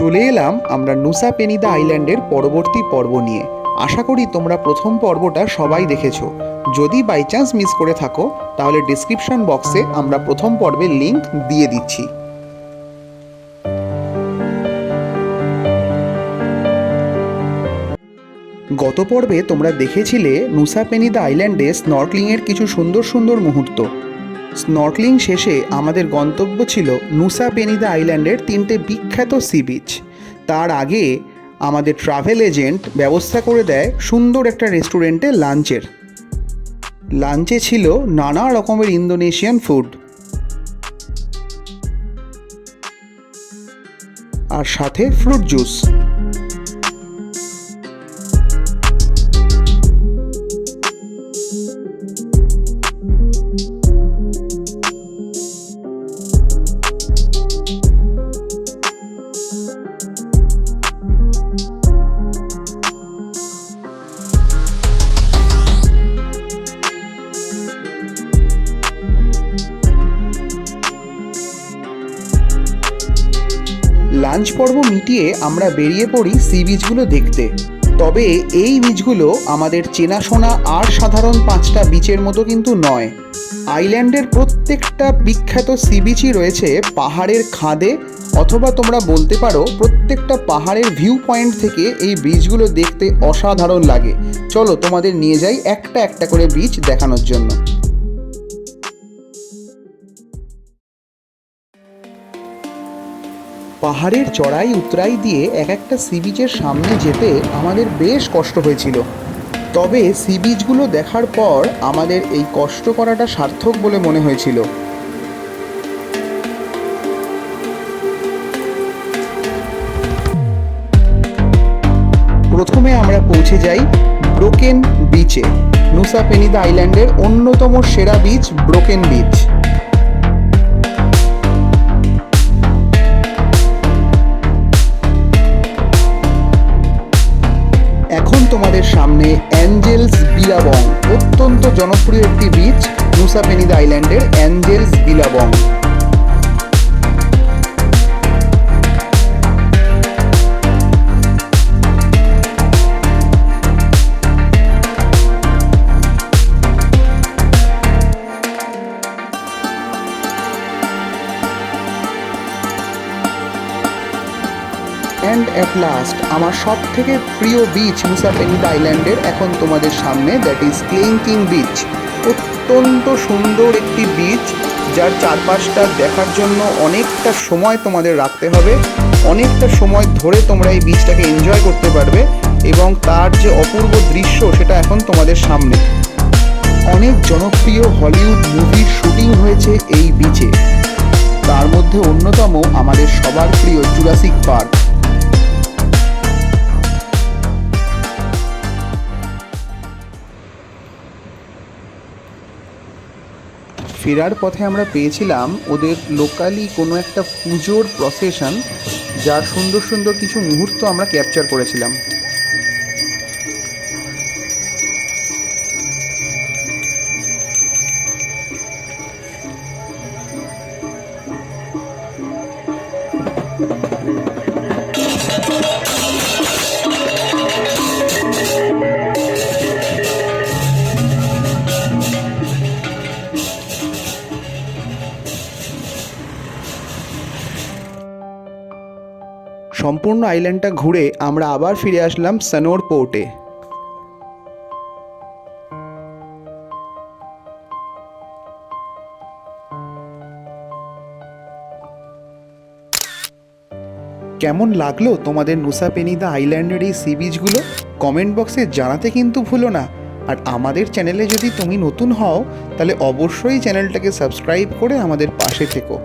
চলে এলাম আমরা নুসা পেনিদা আইল্যান্ডের পরবর্তী পর্ব নিয়ে। আশা করি তোমরা প্রথম পর্বটা সবাই দেখেছ। যদি বাই চান্স মিস করে থাকো, তাহলে ডিসক্রিপশন বক্সে আমরা প্রথম পর্বের লিংক দিয়ে দিচ্ছি। গত পর্বে তোমরা দেখেছিলে নুসা পেনিদা আইল্যান্ডে স্নর্কলিংয়ের কিছু সুন্দর সুন্দর মুহূর্ত। স্নর্কলিং শেষে আমাদের গন্তব্য ছিল নুসা পেনিদা আইল্যান্ডের তিনটে বিখ্যাত সি বিচ। তার আগে আমাদের ট্রাভেল এজেন্ট ব্যবস্থা করে দেয় সুন্দর একটা রেস্টুরেন্টে লাঞ্চের। লাঞ্চে ছিল নানা রকমের ইন্দোনেশিয়ান ফুড। আর সাথে ফ্রুট জুস। লাঞ্চ পর্ব মিটিয়ে আমরা বেরিয়ে পড়ি সি বিচগুলো দেখতে। তবে এই বিচগুলো আমাদের চেনাশোনা আর সাধারণ পাঁচটা বিচের মতো কিন্তু নয়। আইল্যান্ডের প্রত্যেকটা বিখ্যাত সি বিচই রয়েছে পাহাড়ের খাদে অথবা তোমরা বলতে পারো প্রত্যেকটা পাহাড়ের ভিউ পয়েন্ট থেকে এই ব্রিজগুলো দেখতে অসাধারণ লাগে। চলো তোমাদের নিয়ে যাই একটা একটা করে বিচ দেখানোর জন্য। পাহাড়ের চড়াই উতরাই দিয়ে এক একটা সি বিচের সামনে যেতে আমাদের বেশ কষ্ট হয়েছিল। তবে সি বিচগুলো দেখার পর আমাদের এই কষ্ট করাটা সার্থক বলে মনে হয়েছিল। প্রথমে আমরা পৌঁছে যাই ব্রোকেন বিচে। নুসা পেনিদা আইল্যান্ডের অন্যতম সেরা বিচ ব্রোকেন বিচ। তোমাদের সামনে অ্যাঞ্জেলস বিলাবং অত্যন্ত জনপ্রিয় একটি বিচ মুসাপেনিদ আইল্যান্ডের angels billabong and at last আমার সব থেকে প্রিয় বিচ মুসা পেনিদা আইল্যান্ডের এখন তোমাদের সামনে দ্যাট ইজ ক্লিংকিং বিচ অত্যন্ত সুন্দর একটি বিচ যার চারপাশটা দেখার জন্য অনেকটা সময় তোমাদের রাখতে হবে, অনেকটা সময় ধরে তোমরা এই বিচটাকে এনজয় করতে পারবে, এবং তার যে অপূর্ব দৃশ্য, সেটা এখন তোমাদের সামনে। অনেক জনপ্রিয় হলিউড মুভির শুটিং হয়েছে এই বিচে তার মধ্যে অন্যতম আমাদের সবার প্রিয় জুরাসিক পার্ক ফেরার পথে আমরা পেয়েছিলাম ওদের লোকালি কোনো একটা পুজোর প্রসেশন যার সুন্দর সুন্দর কিছু মুহূর্ত আমরা ক্যাপচার করেছিলাম। সম্পূর্ণ আইল্যান্ডটা ঘুরে আমরা আবার ফিরে আসলাম সানোর পোর্টে কেমন লাগল তোমাদের নুসা পেনিদা আইল্যান্ডের এই সি বিচগুলো কমেন্ট বক্সে জানাতে কিন্তু ভুলো না। আর আমাদের চ্যানেলে যদি তুমি নতুন হও, তাহলে অবশ্যই চ্যানেলটাকে সাবস্ক্রাইব করে আমাদের পাশে থেকো।